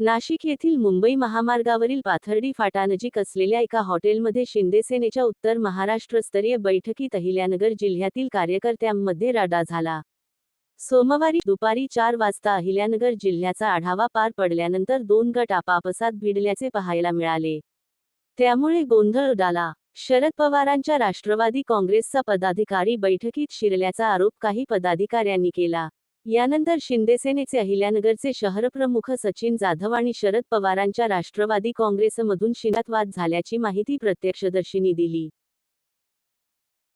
नाशिक येथील मुंबई महामार्गावरील पाथर्डी फाटानजीक असलेल्या एका हॉटेलमध्ये शिंदेसेनेच्या उत्तर महाराष्ट्रस्तरीय बैठकीत अहिल्यानगर जिल्ह्यातील कार्यकर्त्यांमध्ये राडा झाला. सोमवारी दुपारी चार वाजता अहिल्यानगर जिल्ह्याचा आढावा पार पडल्यानंतर दोन गट आपापसात भिडल्याचे पाहायला मिळाले. त्यामुळे गोंधळ उडाला. शरद पवारांच्या राष्ट्रवादी काँग्रेसचा पदाधिकारी बैठकीत शिरल्याचा आरोप काही पदाधिकाऱ्यांनी केला. यानंतर शिंदेसेनेचे अहिल्यानगरचे शहरप्रमुख सचिन जाधव आणि शरद पवारांच्या राष्ट्रवादी काँग्रेसमधून शिनात वाद झाल्याची माहिती प्रत्यक्षदर्शींनी दिली.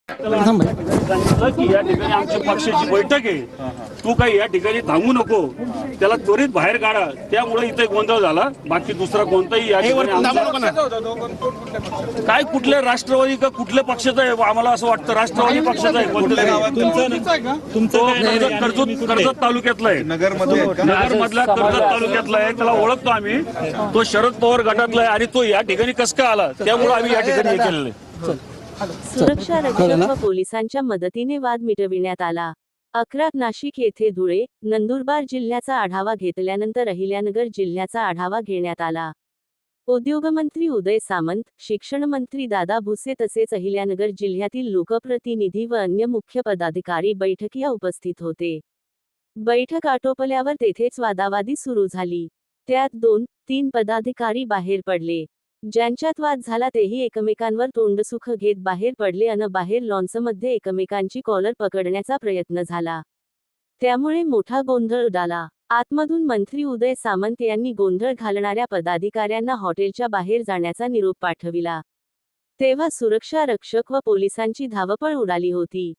की या ठिकाणी आमच्या पक्षाची बैठक आहे. तू काही या ठिकाणी थांबू नको. त्याला त्वरित बाहेर काढा. त्यामुळे इथे गोंधळ झाला. बाकी दुसरा कोणताही या ठिकाणी काय कुठल्या राष्ट्रवादी का कुठल्या पक्षाचा आहे आम्हाला असं वाटतं राष्ट्रवादी पक्षाचा आहे. कोणत्या तो कर्जत कर्जत कर्जत तालुक्यातला आहे. नगरमध्ये नगर मधल्या कर्जत तालुक्यातला आहे. त्याला ओळखतो आम्ही. तो शरद पवार गटातला आहे. आणि तो या ठिकाणी कस काय आला? त्यामुळे आम्ही या ठिकाणी हे केलेलं आहे. सुरक्षा रक्षक व पोलिसांच्या मदतीने वाद मिटविण्यात आला. अकरा नाशिक येथे धुळे नंदुरबार जिल्ह्याचा आढावा घेतल्यानंतर अहिल्यानगर जिल्ह्याचा आढावा घेण्यात आला. उद्योगमंत्री उदय सामंत शिक्षण मंत्री दादा भुसे तसेच अहिल्यानगर जिल्ह्यातील लोकप्रतिनिधी व अन्य मुख्य पदाधिकारी बैठकीला उपस्थित होते. बैठक आटोपल्यावर तेथेच वादावादी सुरू झाली. त्यात दोन तीन पदाधिकारी बाहेर पडले. ज्यांच्यात वाद झाला तेही एकमेकांवर तोंडसुख घेत बाहेर पडले अन बाहेर लॉन्समध्ये एकमेकांची कॉलर पकडण्याचा प्रयत्न झाला. त्यामुळे मोठा गोंधळ उडाला. आतमधून मंत्री उदय सामंत यांनी गोंधळ घालणाऱ्या पदाधिकाऱ्यांना हॉटेलच्या बाहेर जाण्याचा निरोप पाठविला. तेव्हा सुरक्षा रक्षक व पोलिसांची धावपळ उडाली होती.